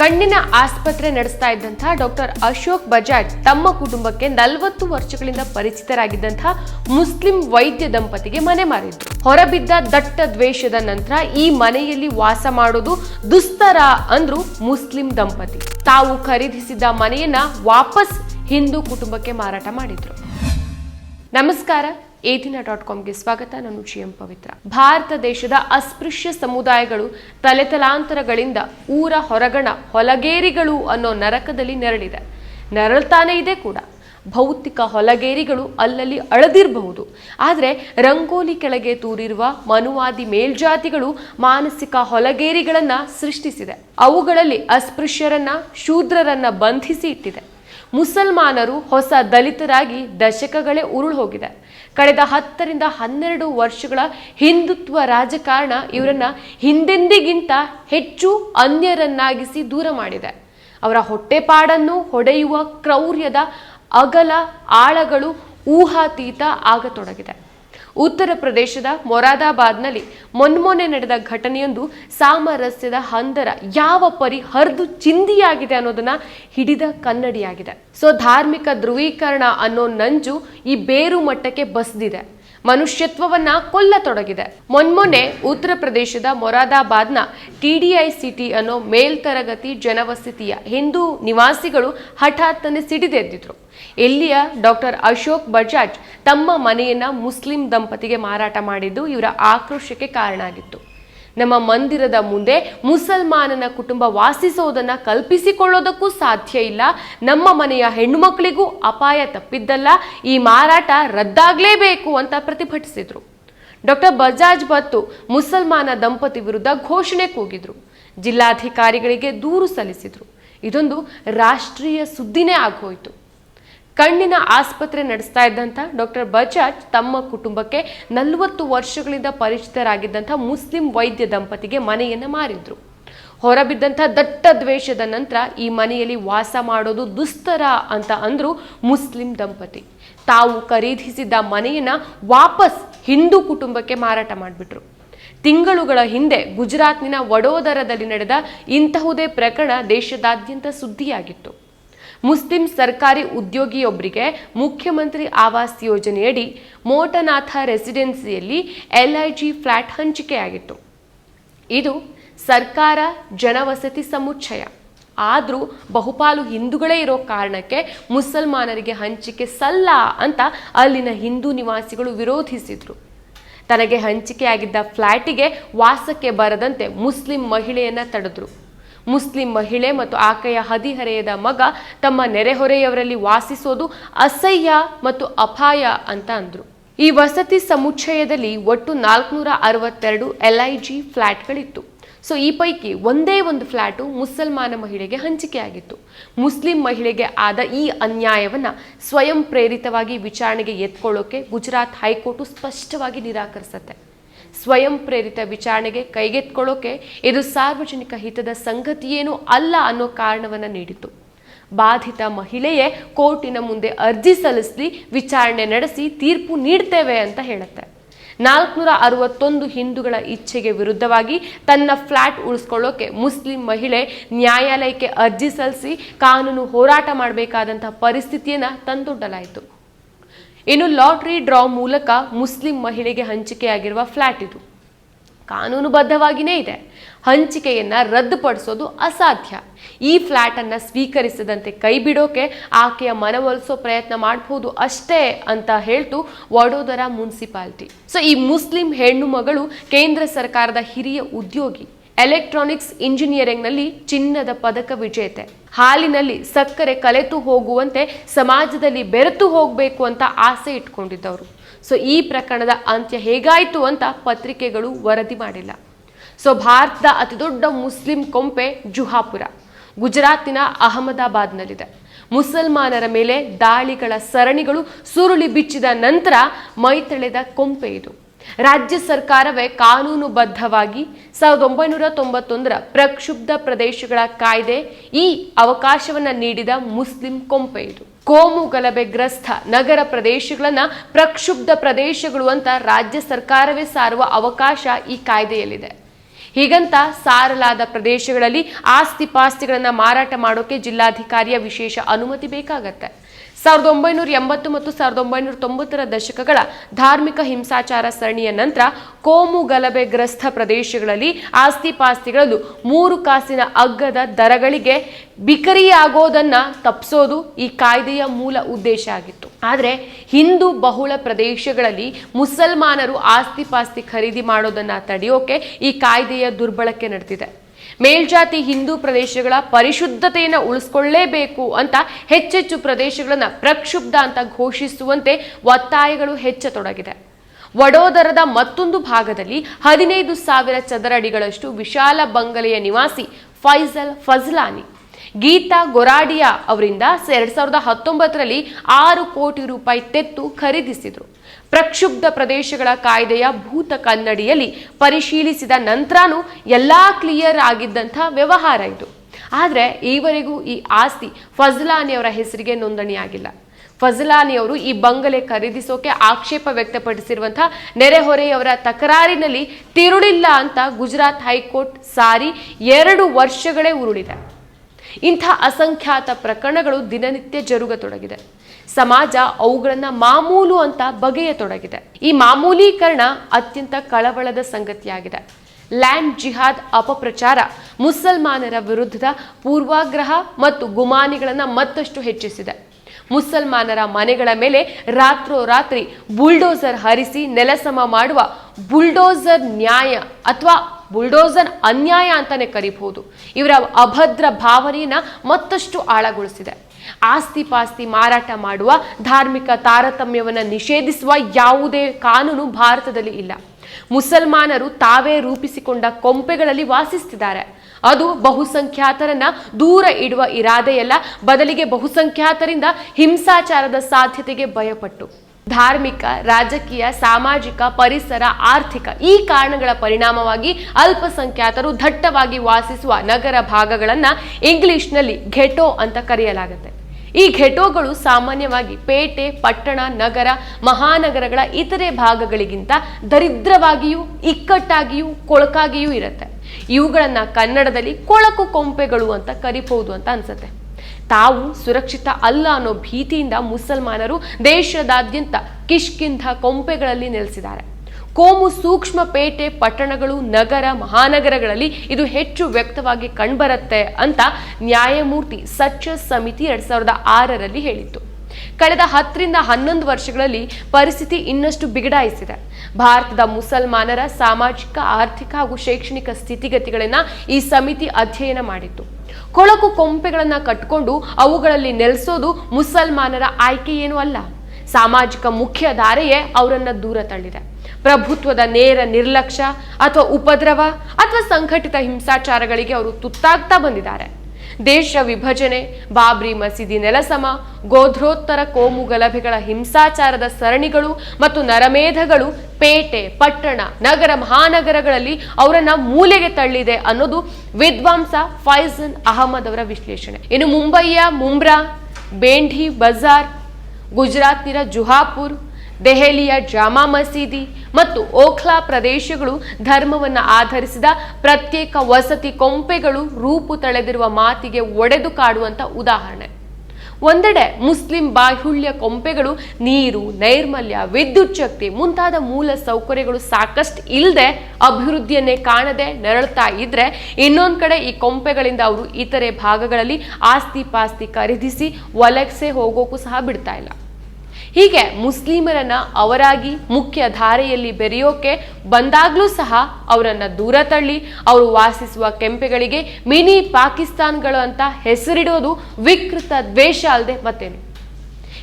ಕಣ್ಣಿನ ಆಸ್ಪತ್ರೆ ನಡೆಸ್ತಾ ಇದ್ದಂತಹ ಡಾಕ್ಟರ್ ಅಶೋಕ್ ಬಜಾಜ್ ತಮ್ಮ ಕುಟುಂಬಕ್ಕೆ ನಲವತ್ತು ವರ್ಷಗಳಿಂದ ಪರಿಚಿತರಾಗಿದ್ದಂತಹ ಮುಸ್ಲಿಂ ವೈದ್ಯ ದಂಪತಿಗೆ ಮನೆ ಮಾರಿದ್ರು. ಹೊರಬಿದ್ದ ದಟ್ಟ ದ್ವೇಷದ ನಂತರ ಈ ಮನೆಯಲ್ಲಿ ವಾಸ ಮಾಡೋದು ದುಸ್ತರ ಅಂದ್ರು ಮುಸ್ಲಿಂ ದಂಪತಿ. ತಾವು ಖರೀದಿಸಿದ್ದ ಮನೆಯನ್ನ ವಾಪಸ್ ಹಿಂದೂ ಕುಟುಂಬಕ್ಕೆ ಮಾರಾಟ ಮಾಡಿದ್ರು. ನಮಸ್ಕಾರ. ಏದಿನ ಡಾಟ್ ಕಾಮ್ಗೆ ಸ್ವಾಗತ. ನಾನು ಜಿಎಂ ಪವಿತ್ರ. ಭಾರತ ದೇಶದ ಅಸ್ಪೃಶ್ಯ ಸಮುದಾಯಗಳು ತಲೆತಲಾಂತರಗಳಿಂದ ಊರ ಹೊರಗಣ ಹೊಲಗೇರಿಗಳು ಅನ್ನೋ ನರಕದಲ್ಲಿ ನೆರಳಿದೆ. ನೆರಳ್ತಾನೆ ಇದೆ ಕೂಡ. ಭೌತಿಕ ಹೊಲಗೇರಿಗಳು ಅಲ್ಲಲ್ಲಿ ಅಳದಿರಬಹುದು. ಆದರೆ ರಂಗೋಲಿ ಕೆಳಗೆ ತೂರಿರುವ ಮನುವಾದಿ ಮೇಲ್ಜಾತಿಗಳು ಮಾನಸಿಕ ಹೊಲಗೇರಿಗಳನ್ನು ಸೃಷ್ಟಿಸಿದೆ. ಅವುಗಳಲ್ಲಿ ಅಸ್ಪೃಶ್ಯರನ್ನ, ಶೂದ್ರರನ್ನ ಬಂಧಿಸಿ ಇಟ್ಟಿದೆ. ಮುಸಲ್ಮಾನರು ಹೊಸ ದಲಿತರಾಗಿ ದಶಕಗಳೇ ಉರುಳು ಹೋಗಿದೆ. ಕಳೆದ ಹತ್ತರಿಂದ ಹನ್ನೆರಡು ವರ್ಷಗಳ ಹಿಂದುತ್ವ ರಾಜಕಾರಣ ಇವರನ್ನ ಹಿಂದೆಂದಿಗಿಂತ ಹೆಚ್ಚು ಅನ್ಯರನ್ನಾಗಿಸಿ ದೂರ ಮಾಡಿದೆ. ಅವರ ಹೊಟ್ಟೆಪಾಡನ್ನು ಹೊಡೆಯುವ ಕ್ರೌರ್ಯದ ಅಗಲ ಆಳಗಳು ಊಹಾತೀತ ಆಗತೊಡಗಿದೆ. ಉತ್ತರ ಪ್ರದೇಶದ ಮೊರಾದಾಬಾದ್ನಲ್ಲಿ ಮೊನ್ಮೊನ್ನೆ ನಡೆದ ಘಟನೆಯೊಂದು ಸಾಮರಸ್ಯದ ಹಂದರ ಯಾವ ಪರಿ ಹರಿದು ಚಿಂದಿಯಾಗಿದೆ ಅನ್ನೋದನ್ನ ಹಿಡಿದ ಕನ್ನಡಿಯಾಗಿದೆ. ಸೊ ಧಾರ್ಮಿಕ ಧ್ರುವೀಕರಣ ಅನ್ನೋ ನಂಜು ಈ ಬೇರು ಮಟ್ಟಕ್ಕೆ ಬಸ್ದಿದೆ. ಮನುಷ್ಯತ್ವವನ್ನ ಕೊಲ್ಲತೊಡಗಿದೆ. ಮೊನ್ಮೊನ್ನೆ ಉತ್ತರ ಪ್ರದೇಶದ ಮೊರಾದಾಬಾದ್ನ ಟಿಡಿಐ ಸಿಟಿ ಅನ್ನೋ ಮೇಲ್ತರಗತಿ ಜನವಸತಿಯ ಹಿಂದೂ ನಿವಾಸಿಗಳು ಹಠಾತ್ತನೆ ಸಿಡಿದೆದ್ದಿದ್ರು ಎಲ್ಲಿಯ ಡಾಕ್ಟರ್ ಅಶೋಕ್ ಬಜಾಜ್ ತಮ್ಮ ಮನೆಯನ್ನ ಮುಸ್ಲಿಂ ದಂಪತಿಗೆ ಮಾರಾಟ ಮಾಡಿದ್ದು ಇವರ ಆಕ್ರೋಶಕ್ಕೆ ಕಾರಣ ಆಗಿತ್ತು. ನಮ್ಮ ಮಂದಿರದ ಮುಂದೆ ಮುಸಲ್ಮಾನನ ಕುಟುಂಬ ವಾಸಿಸೋದನ್ನ ಕಲ್ಪಿಸಿಕೊಳ್ಳೋದಕ್ಕೂ ಸಾಧ್ಯ ಇಲ್ಲ. ನಮ್ಮ ಮನೆಯ ಹೆಣ್ಣು ಮಕ್ಕಳಿಗೂ ಅಪಾಯ ತಪ್ಪಿದ್ದಲ್ಲ. ಈ ಮಾರಾಟ ರದ್ದಾಗಲೇಬೇಕು ಅಂತ ಪ್ರತಿಭಟಿಸಿದ್ರು. ಡಾಕ್ಟರ್ ಬಜಾಜ್ ಬತ್ತು ಮುಸಲ್ಮಾನ ದಂಪತಿ ವಿರುದ್ಧ ಘೋಷಣೆ ಕೂಗಿದ್ರು. ಜಿಲ್ಲಾಧಿಕಾರಿಗಳಿಗೆ ದೂರು ಸಲ್ಲಿಸಿದ್ರು. ಇದೊಂದು ರಾಷ್ಟ್ರೀಯ ಸುದ್ದಿನೇ ಆಗೋಯ್ತು. ಕಣ್ಣಿನ ಆಸ್ಪತ್ರೆ ನಡೆಸ್ತಾ ಇದ್ದಂಥ ಡಾಕ್ಟರ್ ಬಜಾಜ್ ತಮ್ಮ ಕುಟುಂಬಕ್ಕೆ ನಲವತ್ತು ವರ್ಷಗಳಿಂದ ಪರಿಚಿತರಾಗಿದ್ದಂಥ ಮುಸ್ಲಿಂ ವೈದ್ಯ ದಂಪತಿಗೆ ಮನೆಯನ್ನ ಮಾರಿದ್ರು. ಹೊರಬಿದ್ದಂಥ ದಟ್ಟ ದ್ವೇಷದ ನಂತರ ಈ ಮನೆಯಲ್ಲಿ ವಾಸ ಮಾಡೋದು ದುಸ್ತರ ಅಂತ ಅಂದ್ರು ಮುಸ್ಲಿಂ ದಂಪತಿ. ತಾವು ಖರೀದಿಸಿದ್ದ ಮನೆಯನ್ನ ವಾಪಸ್ ಹಿಂದೂ ಕುಟುಂಬಕ್ಕೆ ಮಾರಾಟ ಮಾಡಿಬಿಟ್ರು. ತಿಂಗಳುಗಳ ಹಿಂದೆ ಗುಜರಾತ್ನಿನ ವಡೋದರದಲ್ಲಿ ನಡೆದ ಇಂತಹುದೇ ಪ್ರಕರಣ ದೇಶದಾದ್ಯಂತ ಸುದ್ದಿಯಾಗಿತ್ತು. ಮುಸ್ಲಿಂ ಸರ್ಕಾರಿ ಉದ್ಯೋಗಿಯೊಬ್ಬರಿಗೆ ಮುಖ್ಯಮಂತ್ರಿ ಆವಾಸ್ ಯೋಜನೆಯಡಿ ಮೋಟನಾಥ ರೆಸಿಡೆನ್ಸಿಯಲ್ಲಿ ಎಲ್ಐಜಿ ಫ್ಲಾಟ್ ಹಂಚಿಕೆಯಾಗಿತ್ತು. ಇದು ಸರ್ಕಾರ ಜನವಸತಿ ಸಮುಚ್ಚಯ. ಆದರೂ ಬಹುಪಾಲು ಹಿಂದೂಗಳೇ ಇರೋ ಕಾರಣಕ್ಕೆ ಮುಸಲ್ಮಾನರಿಗೆ ಹಂಚಿಕೆ ಸಲ್ಲ ಅಂತ ಅಲ್ಲಿನ ಹಿಂದೂ ನಿವಾಸಿಗಳು ವಿರೋಧಿಸಿದರು. ತನಗೆ ಹಂಚಿಕೆಯಾಗಿದ್ದ ಫ್ಲ್ಯಾಟಿಗೆ ವಾಸಕ್ಕೆ ಬರದಂತೆ ಮುಸ್ಲಿಂ ಮಹಿಳೆಯನ್ನ ತಡೆದ್ರು. ಮುಸ್ಲಿಂ ಮಹಿಳೆ ಮತ್ತು ಆಕೆಯ ಹದಿಹರೆಯದ ಮಗ ತಮ್ಮ ನೆರೆಹೊರೆಯವರಲ್ಲಿ ವಾಸಿಸೋದು ಅಸಹ್ಯ ಮತ್ತು ಅಪಾಯ ಅಂತ ಅಂದ್ರು. ಈ ವಸತಿ ಸಮುಚ್ಚಯದಲ್ಲಿ ಒಟ್ಟು ನಾಲ್ಕುನೂರ ಅರವತ್ತೆರಡು ಎಲ್ಐಜಿ ಫ್ಲ್ಯಾಟ್ಗಳಿತ್ತು ಸೊ, ಈ ಪೈಕಿ ಒಂದೇ ಒಂದು ಫ್ಲ್ಯಾಟು ಮುಸಲ್ಮಾನ ಮಹಿಳೆಗೆ ಹಂಚಿಕೆಯಾಗಿತ್ತು. ಮುಸ್ಲಿಂ ಮಹಿಳೆಗೆ ಆದ ಈ ಅನ್ಯಾಯವನ್ನ ಸ್ವಯಂ ಪ್ರೇರಿತವಾಗಿ ವಿಚಾರಣೆಗೆ ಎತ್ಕೊಳ್ಳೋಕೆ ಗುಜರಾತ್ ಹೈಕೋರ್ಟು ಸ್ಪಷ್ಟವಾಗಿ ನಿರಾಕರಿಸುತ್ತೆ. ಸ್ವಯಂ ಪ್ರೇರಿತ ವಿಚಾರಣೆಗೆ ಕೈಗೆತ್ಕೊಳ್ಳೋಕೆ ಇದು ಸಾರ್ವಜನಿಕ ಹಿತದ ಸಂಗತಿಯೇನೂ ಅಲ್ಲ ಅನ್ನೋ ಕಾರಣವನ್ನ ನೀಡಿತು ಬಾಧಿತ ಮಹಿಳೆಯೇ ಕೋರ್ಟಿನ ಮುಂದೆ ಅರ್ಜಿ ಸಲ್ಲಿಸಲಿ ವಿಚಾರಣೆ ನಡೆಸಿ ತೀರ್ಪು ನೀಡ್ತೇವೆ ಅಂತ ಹೇಳುತ್ತೆ. ನಾಲ್ಕುನೂರ ಅರವತ್ತೊಂದು ಹಿಂದೂಗಳ ಇಚ್ಛೆಗೆ ವಿರುದ್ಧವಾಗಿ ತನ್ನ ಫ್ಲಾಟ್ ಉಳಿಸ್ಕೊಳ್ಳೋಕೆ ಮುಸ್ಲಿಂ ಮಹಿಳೆ ನ್ಯಾಯಾಲಯಕ್ಕೆ ಅರ್ಜಿ ಸಲ್ಲಿಸಿ ಕಾನೂನು ಹೋರಾಟ ಮಾಡಬೇಕಾದಂತಹ ಪರಿಸ್ಥಿತಿಯನ್ನ ತಂದೊಡ್ಡಲಾಯಿತು. ಇನ್ನು ಲಾಟ್ರಿ ಡ್ರಾ ಮೂಲಕ ಮುಸ್ಲಿಂ ಮಹಿಳೆಗೆ ಹಂಚಿಕೆಯಾಗಿರುವ ಫ್ಲಾಟ್ ಇದು. ಕಾನೂನುಬದ್ಧವಾಗಿಯೇ ಇದೆ. ಹಂಚಿಕೆಯನ್ನ ರದ್ದುಪಡಿಸೋದು ಅಸಾಧ್ಯ. ಈ ಫ್ಲಾಟ್ ಅನ್ನ ಸ್ವೀಕರಿಸದಂತೆ ಕೈ ಬಿಡೋಕೆ ಆಕೆಯ ಮನವೊಲಿಸೋ ಪ್ರಯತ್ನ ಮಾಡಬಹುದು ಅಷ್ಟೇ ಅಂತ ಹೇಳ್ತು ವಡೋದರಾ ಮುನ್ಸಿಪಾಲ್ಟಿ. ಸೊ ಈ ಮುಸ್ಲಿಂ ಹೆಣ್ಣು ಮಗಳು ಕೇಂದ್ರ ಸರ್ಕಾರದ ಹಿರಿಯ ಉದ್ಯೋಗಿ. ಎಲೆಕ್ಟ್ರಾನಿಕ್ಸ್ ಇಂಜಿನಿಯರಿಂಗ್ನಲ್ಲಿ ಚಿನ್ನದ ಪದಕ ವಿಜೇತೆ. ಹಾಲಿನಲ್ಲಿ ಸಕ್ಕರೆ ಕಲೆತು ಹೋಗುವಂತೆ ಸಮಾಜದಲ್ಲಿ ಬೆರೆತು ಹೋಗಬೇಕು ಅಂತ ಆಸೆ ಇಟ್ಕೊಂಡಿದ್ದವರು. ಸೊ, ಈ ಪ್ರಕರಣದ ಅಂತ್ಯ ಹೇಗಾಯಿತು ಅಂತ ಪತ್ರಿಕೆಗಳು ವರದಿ ಮಾಡಿಲ್ಲ. ಸೊ, ಭಾರತದ ಅತಿದೊಡ್ಡ ಮುಸ್ಲಿಂ ಕೊಂಪೆ ಜುಹಾಪುರ. ಗುಜರಾತಿನ ಅಹಮದಾಬಾದ್ನಲ್ಲಿದೆ. ಮುಸಲ್ಮಾನರ ಮೇಲೆ ದಾಳಿಗಳ ಸರಣಿಗಳು ಸುರುಳಿ ಬಿಚ್ಚಿದ ನಂತರ ಮೈತಳೆದ ಕೊಂಪೆ ಇದು. ರಾಜ್ಯ ಸರ್ಕಾರವೇ ಕಾನೂನುಬದ್ಧವಾಗಿ ಸಾವಿರದ ಒಂಬೈನೂರ ತೊಂಬತ್ತೊಂದರ ಪ್ರಕ್ಷುಬ್ಧ ಪ್ರದೇಶಗಳ ಕಾಯ್ದೆ ಈ ಅವಕಾಶವನ್ನ ನೀಡಿದ ಮುಸ್ಲಿಂ ಕೊಂಪೆ ಇದು. ಕೋಮು ಗಲಭೆಗ್ರಸ್ತ ನಗರ ಪ್ರದೇಶಗಳನ್ನ ಪ್ರಕ್ಷುಬ್ಧ ಪ್ರದೇಶಗಳು ಅಂತ ರಾಜ್ಯ ಸರ್ಕಾರವೇ ಸಾರುವ ಅವಕಾಶ ಈ ಕಾಯ್ದೆಯಲ್ಲಿದೆ. ಹೀಗಂತ ಸಾರಲಾದ ಪ್ರದೇಶಗಳಲ್ಲಿ ಆಸ್ತಿ ಪಾಸ್ತಿಗಳನ್ನ ಮಾರಾಟ ಮಾಡೋಕೆ ಜಿಲ್ಲಾಧಿಕಾರಿಯ ವಿಶೇಷ ಅನುಮತಿ ಬೇಕಾಗತ್ತೆ. ಸಾವಿರದ ಒಂಬೈನೂರ ಎಂಬತ್ತು ಮತ್ತು ಸಾವಿರದ ಒಂಬೈನೂರ ತೊಂಬತ್ತರ ದಶಕಗಳ ಧಾರ್ಮಿಕ ಹಿಂಸಾಚಾರ ಸರಣಿಯ ನಂತರ ಕೋಮು ಗಲಭೆಗ್ರಸ್ತ ಪ್ರದೇಶಗಳಲ್ಲಿ ಆಸ್ತಿ ಪಾಸ್ತಿಗಳಲ್ಲೂ ಮೂರು ಕಾಸಿನ ಅಗ್ಗದ ದರಗಳಿಗೆ ಬಿಕರಿಯಾಗೋದನ್ನ ತಪ್ಪಿಸೋದು ಈ ಕಾಯ್ದೆಯ ಮೂಲ ಉದ್ದೇಶ ಆಗಿತ್ತು. ಆದರೆ ಹಿಂದೂ ಬಹುಳ ಪ್ರದೇಶಗಳಲ್ಲಿ ಮುಸಲ್ಮಾನರು ಆಸ್ತಿ ಪಾಸ್ತಿ ಖರೀದಿ ಮಾಡೋದನ್ನ ತಡೆಯೋಕೆ ಈ ಕಾಯ್ದೆಯ ದುರ್ಬಳಕೆ ನಡೆದಿದೆ. ಮೇಲ್ಜಾತಿ ಹಿಂದೂ ಪ್ರದೇಶಗಳ ಪರಿಶುದ್ಧತೆಯನ್ನು ಉಳಿಸ್ಕೊಳ್ಳೇಬೇಕು ಅಂತ ಹೆಚ್ಚೆಚ್ಚು ಪ್ರದೇಶಗಳನ್ನ ಪ್ರಕ್ಷುಬ್ಧ ಅಂತ ಘೋಷಿಸುವಂತೆ ಒತ್ತಾಯಗಳು ಹೆಚ್ಚತೊಡಗಿದೆ. ವಡೋದರದ ಮತ್ತೊಂದು ಭಾಗದಲ್ಲಿ ಹದಿನೈದು ಸಾವಿರ ಚದರಡಿಗಳಷ್ಟು ವಿಶಾಲ ಬಂಗಲೆಯ ನಿವಾಸಿ ಫೈಜಲ್ ಫಜ್ಲಾನಿ ಗೀತಾ ಗೊರಾಡಿಯಾ ಅವರಿಂದ ಎರಡ್ ಸಾವಿರದ ಹತ್ತೊಂಬತ್ತರಲ್ಲಿ ಆರು ಕೋಟಿ ರೂಪಾಯಿ ತೆತ್ತು ಖರೀದಿಸಿದ್ರು. ಪ್ರಕ್ಷುಬ್ಧ ಪ್ರದೇಶಗಳ ಕಾಯ್ದೆಯ ಭೂತ ಕನ್ನಡಿಯಲ್ಲಿ ಪರಿಶೀಲಿಸಿದ ನಂತರನೂ ಎಲ್ಲಾ ಕ್ಲಿಯರ್ ಆಗಿದ್ದಂಥ ವ್ಯವಹಾರ ಇದು. ಆದರೆ ಈವರೆಗೂ ಈ ಆಸ್ತಿ ಫಜ್ಲಾನಿಯವರ ಹೆಸರಿಗೆ ನೋಂದಣಿಯಾಗಿಲ್ಲ. ಫಜ್ಲಾನಿಯವರು ಈ ಬಂಗಲೆ ಖರೀದಿಸೋಕೆ ಆಕ್ಷೇಪ ವ್ಯಕ್ತಪಡಿಸಿರುವಂತಹ ನೆರೆಹೊರೆಯವರ ತಕರಾರಿನಲ್ಲಿ ತಿರುಳಿಲ್ಲ ಅಂತ ಗುಜರಾತ್ ಹೈಕೋರ್ಟ್ ಸಾರಿ ಎರಡು ವರ್ಷಗಳೇ ಉರುಳಿದೆ. ಇಂಥ ಅಸಂಖ್ಯಾತ ಪ್ರಕರಣಗಳು ದಿನನಿತ್ಯ ಜರುಗತೊಡಗಿದೆ. ಸಮಾಜ ಅವುಗಳನ್ನ ಮಾಮೂಲು ಅಂತ ಬಗೆಯತೊಡಗಿದೆ. ಈ ಮಾಮೂಲೀಕರಣ ಅತ್ಯಂತ ಕಳವಳದ ಸಂಗತಿಯಾಗಿದೆ. ಲ್ಯಾಂಡ್ ಜಿಹಾದ್ ಅಪಪ್ರಚಾರ ಮುಸಲ್ಮಾನರ ವಿರುದ್ಧದ ಪೂರ್ವಾಗ್ರಹ ಮತ್ತು ಗುಮಾನಿಗಳನ್ನು ಮತ್ತಷ್ಟು ಹೆಚ್ಚಿಸಿದೆ. ಮುಸಲ್ಮಾನರ ಮನೆಗಳ ಮೇಲೆ ರಾತ್ರೋರಾತ್ರಿ ಬುಲ್ಡೋಸರ್ ಹರಿಸಿ ನೆಲಸಮ ಮಾಡುವ ಬುಲ್ಡೋಸರ್ ನ್ಯಾಯ ಅಥವಾ ಬುಲ್ಡೋಸರ್ ಅನ್ಯಾಯ ಅಂತಾನೆ ಕರಿಬಹುದು. ಇವರ ಅಭದ್ರ ಭಾವನೆಯನ್ನ ಮತ್ತಷ್ಟು ಆಳಗೊಳಿಸಿದೆ. ಆಸ್ತಿ ಪಾಸ್ತಿ ಮಾರಾಟ ಮಾಡುವ ಧಾರ್ಮಿಕ ತಾರತಮ್ಯವನ್ನು ನಿಷೇಧಿಸುವ ಯಾವುದೇ ಕಾನೂನು ಭಾರತದಲ್ಲಿ ಇಲ್ಲ. ಮುಸಲ್ಮಾನರು ತಾವೇ ರೂಪಿಸಿಕೊಂಡ ಕೊಂಪೆಗಳಲ್ಲಿ ವಾಸಿಸ್ತಿದ್ದಾರೆ ಅದು ಬಹುಸಂಖ್ಯಾತರನ್ನ ದೂರ ಇಡುವ ಇರಾದೆಯಲ್ಲ, ಬದಲಿಗೆ ಬಹುಸಂಖ್ಯಾತರಿಂದ ಹಿಂಸಾಚಾರದ ಸಾಧ್ಯತೆಗೆ ಭಯಪಟ್ಟು. ಧಾರ್ಮಿಕ, ರಾಜಕೀಯ, ಸಾಮಾಜಿಕ, ಪರಿಸರ, ಆರ್ಥಿಕ ಈ ಕಾರಣಗಳ ಪರಿಣಾಮವಾಗಿ ಅಲ್ಪಸಂಖ್ಯಾತರು ದಟ್ಟವಾಗಿ ವಾಸಿಸುವ ನಗರ ಭಾಗಗಳನ್ನ ಇಂಗ್ಲಿಷ್ನಲ್ಲಿ ಘೆಟೋ ಅಂತ ಕರೆಯಲಾಗುತ್ತೆ. ಈ ಘೆಟೋಗಳು ಸಾಮಾನ್ಯವಾಗಿ ಪೇಟೆ, ಪಟ್ಟಣ, ನಗರ, ಮಹಾನಗರಗಳ ಇತರೆ ಭಾಗಗಳಿಗಿಂತ ದರಿದ್ರವಾಗಿಯೂ, ಇಕ್ಕಟ್ಟಾಗಿಯೂ, ಕೊಳಕಾಗಿಯೂ ಇರುತ್ತೆ. ಇವುಗಳನ್ನ ಕನ್ನಡದಲ್ಲಿ ಕೊಳಕು ಕೊಂಪೆಗಳು ಅಂತ ಕರಿಬಹುದು ಅಂತ ಅನ್ಸುತ್ತೆ. ತಾವು ಸುರಕ್ಷಿತ ಅಲ್ಲ ಅನ್ನೋ ಭೀತಿಯಿಂದ ಮುಸಲ್ಮಾನರು ದೇಶದಾದ್ಯಂತ ಕಿಷ್ಕಿಂಧ ಕೊಂಪೆಗಳಲ್ಲಿ ನೆಲೆಸಿದ್ದಾರೆ. ಕೋಮು ಸೂಕ್ಷ್ಮ ಪೇಟೆ ಪಟ್ಟಣಗಳು, ನಗರ, ಮಹಾನಗರಗಳಲ್ಲಿ ಇದು ಹೆಚ್ಚು ವ್ಯಕ್ತವಾಗಿ ಕಂಡುಬರುತ್ತೆ ಅಂತ ನ್ಯಾಯಮೂರ್ತಿ ಸಚ್ಚ ಸಮಿತಿ ಎರಡ್ ಸಾವಿರದ ಆರರಲ್ಲಿ ಹೇಳಿತ್ತು. ಕಳೆದ ಹತ್ತರಿಂದ ಹನ್ನೊಂದು ವರ್ಷಗಳಲ್ಲಿ ಪರಿಸ್ಥಿತಿ ಇನ್ನಷ್ಟು ಬಿಗಡಾಯಿಸಿದೆ. ಭಾರತದ ಮುಸಲ್ಮಾನರ ಸಾಮಾಜಿಕ, ಆರ್ಥಿಕ ಹಾಗೂ ಶೈಕ್ಷಣಿಕ ಸ್ಥಿತಿಗತಿಗಳನ್ನ ಈ ಸಮಿತಿ ಅಧ್ಯಯನ ಮಾಡಿತ್ತು. ಕೊಳಕು ಕೊಂಪೆಗಳನ್ನ ಕಟ್ಕೊಂಡು ಅವುಗಳಲ್ಲಿ ನೆಲೆಸೋದು ಮುಸಲ್ಮಾನರ ಆಯ್ಕೆ ಏನು ಅಲ್ಲ. ಸಾಮಾಜಿಕ ಮುಖ್ಯ ಧಾರೆಯೇ ಅವರನ್ನ ದೂರ ತಳ್ಳಿದೆ. ಪ್ರಭುತ್ವದ ನೇರ ನಿರ್ಲಕ್ಷ್ಯ ಅಥವಾ ಉಪದ್ರವ ಅಥವಾ ಸಂಘಟಿತ ಹಿಂಸಾಚಾರಗಳಿಗೆ ಅವರು ತುತ್ತಾಗ್ತಾ ಬಂದಿದ್ದಾರೆ. ದೇಶ ವಿಭಜನೆ, ಬಾಬ್ರಿ ಮಸೀದಿ ನೆಲಸಮ, ಗೋಧ್ರೋತ್ತರ ಕೋಮು ಗಲಭೆಗಳ ಹಿಂಸಾಚಾರದ ಸರಣಿಗಳು ಮತ್ತು ನರಮೇಧಗಳು ಪೇಟೆ, ಪಟ್ಟಣ, ನಗರ, ಮಹಾನಗರಗಳಲ್ಲಿ ಅವರನ್ನ ಮೂಲೆಗೆ ತಳ್ಳಿದೆ ಅನ್ನೋದು ವಿದ್ವಾಂಸ ಫೈಜನ್ ಅಹಮದ್ ಅವರ ವಿಶ್ಲೇಷಣೆ. ಇನ್ನು ಮುಂಬಯಿಯ ಮುಂಬ್ರಾ ಬೇಂಡಿ ಬಜಾರ್, ಗುಜರಾತಿನ ಜುಹಾಪುರ್ ದೆಹಲಿಯ ಜಾಮಾ ಮಸೀದಿ ಮತ್ತು ಓಖ್ಲಾ ಪ್ರದೇಶಗಳು ಧರ್ಮವನ್ನು ಆಧರಿಸಿದ ಪ್ರತ್ಯೇಕ ವಸತಿ ಕೊಂಪೆಗಳು ರೂಪು ತಳೆದಿರುವ ಮಾತಿಗೆ ಒಡೆದು ಕಾಡುವಂತ ಉದಾಹರಣೆ. ಒಂದೆಡೆ ಮುಸ್ಲಿಂ ಬಾಹುಳ್ಯ ಕೊಂಪೆಗಳು ನೀರು, ನೈರ್ಮಲ್ಯ, ವಿದ್ಯುತ್ ಶಕ್ತಿ ಮುಂತಾದ ಮೂಲ ಸೌಕರ್ಯಗಳು ಸಾಕಷ್ಟು ಇಲ್ಲದೆ ಅಭಿವೃದ್ಧಿಯನ್ನೇ ಕಾಣದೆ ನರಳ್ತಾ ಇದ್ರೆ ಇನ್ನೊಂದು ಕಡೆ ಈ ಕೊಂಪೆಗಳಿಂದ ಅವರು ಇತರೆ ಭಾಗಗಳಲ್ಲಿ ಆಸ್ತಿ ಪಾಸ್ತಿ ಖರೀದಿಸಿ ವಲಸೆ ಹೋಗೋಕ್ಕೂ ಸಹ ಬಿಡ್ತಾ ಇಲ್ಲ. ಹೀಗೆ ಮುಸ್ಲಿಮರನ್ನ ಅವರಾಗಿ ಮುಖ್ಯ ಧಾರೆಯಲ್ಲಿ ಬೆರೆಯೋಕೆ ಬಂದಾಗ್ಲೂ ಸಹ ಅವರನ್ನ ದೂರ ತಳ್ಳಿ, ಅವರು ವಾಸಿಸುವ ಕೆಂಪೆಗಳಿಗೆ ಮಿನಿ ಪಾಕಿಸ್ತಾನ್ಗಳು ಅಂತ ಹೆಸರಿಡೋದು ವಿಕೃತ ದ್ವೇಷ ಅಲ್ಲದೆ ಮತ್ತೇನು?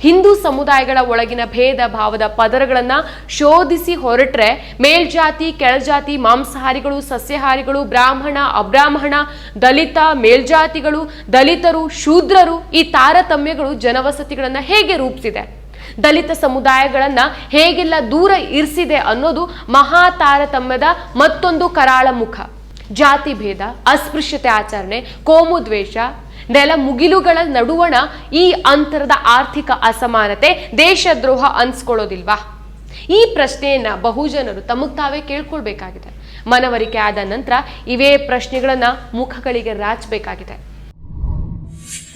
ಹಿಂದೂ ಸಮುದಾಯಗಳ ಒಳಗಿನ ಭೇದ ಭಾವದ ಪದರಗಳನ್ನು ಶೋಧಿಸಿ ಹೊರಟ್ರೆ ಮೇಲ್ಜಾತಿ, ಕೆಳಜಾತಿ, ಮಾಂಸಾಹಾರಿಗಳು, ಸಸ್ಯಹಾರಿಗಳು, ಬ್ರಾಹ್ಮಣ, ಅಬ್ರಾಹ್ಮಣ, ದಲಿತ, ಮೇಲ್ಜಾತಿಗಳು, ದಲಿತರು, ಶೂದ್ರರು ಈ ತಾರತಮ್ಯಗಳು ಜನವಸತಿಗಳನ್ನ ಹೇಗೆ ರೂಪಿಸಿದೆ? ದಲಿತ ಸಮುದಾಯಗಳನ್ನ ಹೇಗೆಲ್ಲ ದೂರ ಇರಿಸಿದೆ ಅನ್ನೋದು ಮಹಾ ತಾರತಮ್ಯದ ಮತ್ತೊಂದು ಕರಾಳ ಮುಖ. ಜಾತಿ ಭೇದ, ಅಸ್ಪೃಶ್ಯತೆ ಆಚರಣೆ, ಕೋಮು ದ್ವೇಷ, ನೆಲ ಮುಗಿಲುಗಳ ನಡುವಣ ಈ ಅಂತರದ ಆರ್ಥಿಕ ಅಸಮಾನತೆ ದೇಶದ್ರೋಹ ಅನ್ಸ್ಕೊಳ್ಳೋದಿಲ್ವಾ? ಈ ಪ್ರಶ್ನೆಯನ್ನ ಬಹುಜನರು ತಮಗ್ ತಾವೇ ಕೇಳ್ಕೊಳ್ಬೇಕಾಗಿದೆ. ಮನವರಿಕೆ ಆದ ನಂತರ ಇವೇ ಪ್ರಶ್ನೆಗಳನ್ನ ಮುಖಗಳಿಗೆ ರಾಚಬೇಕಾಗಿದೆ.